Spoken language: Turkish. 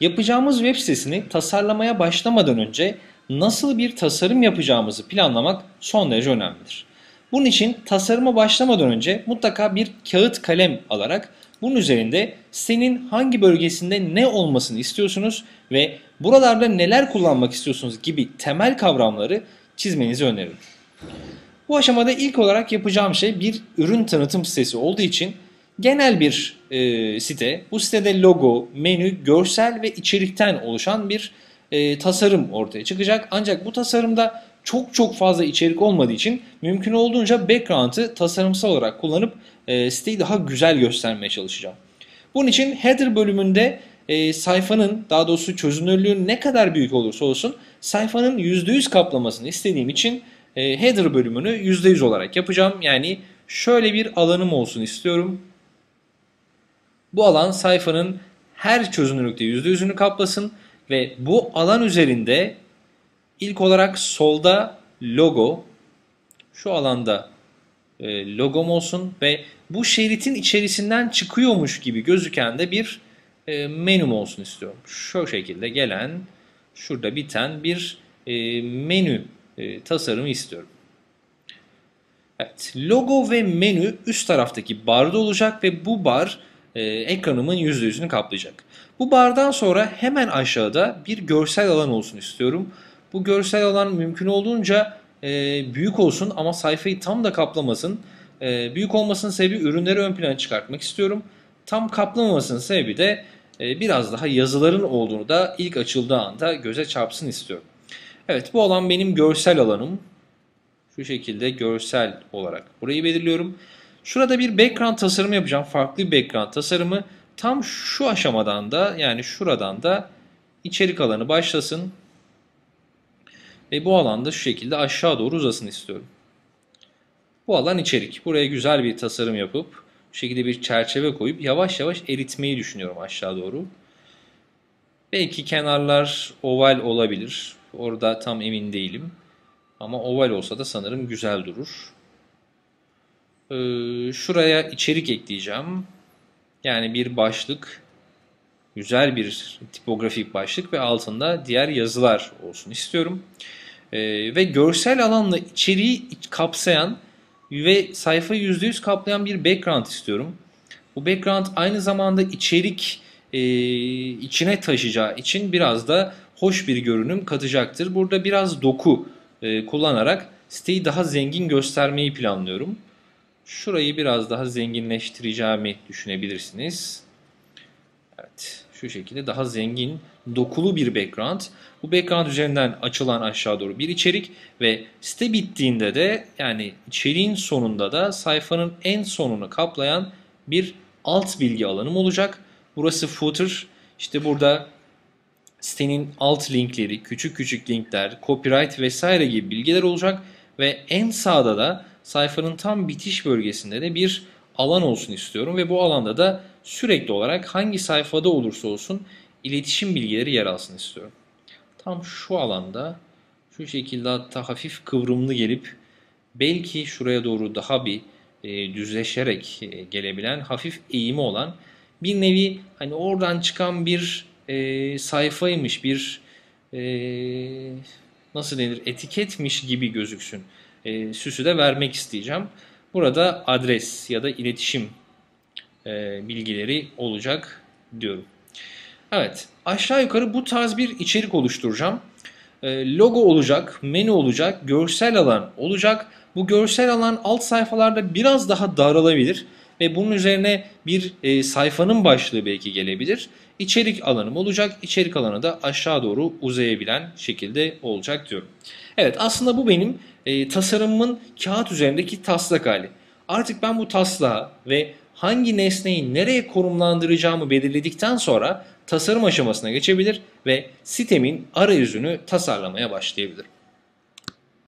Yapacağımız web sitesini tasarlamaya başlamadan önce nasıl bir tasarım yapacağımızı planlamak son derece önemlidir. Bunun için tasarıma başlamadan önce mutlaka bir kağıt kalem alarak bunun üzerinde sitenin hangi bölgesinde ne olmasını istiyorsunuz ve buralarda neler kullanmak istiyorsunuz gibi temel kavramları çizmenizi öneririm. Bu aşamada ilk olarak yapacağım şey bir ürün tanıtım sitesi olduğu için genel bir e, site. Bu sitede logo, menü, görsel ve içerikten oluşan bir e, tasarım ortaya çıkacak. Ancak bu tasarımda çok çok fazla içerik olmadığı için mümkün olduğunca background'ı tasarımsal olarak kullanıp e, siteyi daha güzel göstermeye çalışacağım. Bunun için header bölümünde e, sayfanın daha doğrusu çözünürlüğün ne kadar büyük olursa olsun sayfanın %100 kaplamasını istediğim için e, header bölümünü %100 olarak yapacağım. Yani şöyle bir alanım olsun istiyorum. Bu alan sayfanın her çözünürlükte %100'ünü kaplasın ve bu alan üzerinde ilk olarak solda logo, şu alanda e, logom olsun ve bu şeritin içerisinden çıkıyormuş gibi gözüken de bir e, menüm olsun istiyorum. Şu şekilde gelen, şurada biten bir e, menü e, tasarımı istiyorum. Evet, logo ve menü üst taraftaki barda olacak ve bu bar e, ekranımın %100'ünü kaplayacak. Bu bardan sonra hemen aşağıda bir görsel alan olsun istiyorum. Bu görsel alan mümkün olduğunca e, büyük olsun ama sayfayı tam da kaplamasın. E, büyük olmasının sebebi ürünleri ön plana çıkartmak istiyorum. Tam kaplamamasının sebebi de e, biraz daha yazıların olduğunu da ilk açıldığı anda göze çarpsın istiyorum. Evet bu alan benim görsel alanım. Şu şekilde görsel olarak burayı belirliyorum. Şurada bir background tasarımı yapacağım. Farklı bir background tasarımı. Tam şu aşamadan da yani şuradan da içerik alanı başlasın. Ve bu alanda şu şekilde aşağı doğru uzasın istiyorum. Bu alan içerik. Buraya güzel bir tasarım yapıp şu şekilde bir çerçeve koyup yavaş yavaş eritmeyi düşünüyorum aşağı doğru. Belki kenarlar oval olabilir. Orada tam emin değilim. Ama oval olsa da sanırım güzel durur. Ee, şuraya içerik ekleyeceğim. Yani bir başlık, güzel bir tipografik başlık ve altında diğer yazılar olsun istiyorum. Ee, ve görsel alanla içeriği kapsayan ve sayfa %100 kaplayan bir background istiyorum. Bu background aynı zamanda içerik e, içine taşıyacağı için biraz da hoş bir görünüm katacaktır. Burada biraz doku e, kullanarak siteyi daha zengin göstermeyi planlıyorum. Şurayı biraz daha zenginleştireceğimi düşünebilirsiniz. Evet, şu şekilde daha zengin, dokulu bir background. Bu background üzerinden açılan aşağı doğru bir içerik ve site bittiğinde de yani içeriğin sonunda da sayfanın en sonunu kaplayan bir alt bilgi alanım olacak. Burası footer. İşte burada sitenin alt linkleri, küçük küçük linkler, copyright vesaire gibi bilgiler olacak ve en sağda da sayfanın tam bitiş bölgesinde de bir alan olsun istiyorum ve bu alanda da sürekli olarak hangi sayfada olursa olsun iletişim bilgileri yer alsın istiyorum. Tam şu alanda şu şekilde hatta hafif kıvrımlı gelip belki şuraya doğru daha bir e, düzleşerek e, gelebilen hafif eğimi olan bir nevi hani oradan çıkan bir e, sayfaymış bir e, nasıl denir etiketmiş gibi gözüksün e, süsü de vermek isteyeceğim. Burada adres ya da iletişim e, bilgileri olacak diyorum. Evet aşağı yukarı bu tarz bir içerik oluşturacağım. E, logo olacak, menü olacak, görsel alan olacak. Bu görsel alan alt sayfalarda biraz daha daralabilir ve bunun üzerine bir e, sayfanın başlığı belki gelebilir. İçerik alanım olacak. İçerik alanı da aşağı doğru uzayabilen şekilde olacak diyorum. Evet aslında bu benim e, tasarımımın kağıt üzerindeki taslak hali. Artık ben bu taslağı ve hangi nesneyi nereye konumlandıracağımı belirledikten sonra tasarım aşamasına geçebilir ve sitemin arayüzünü tasarlamaya başlayabilirim.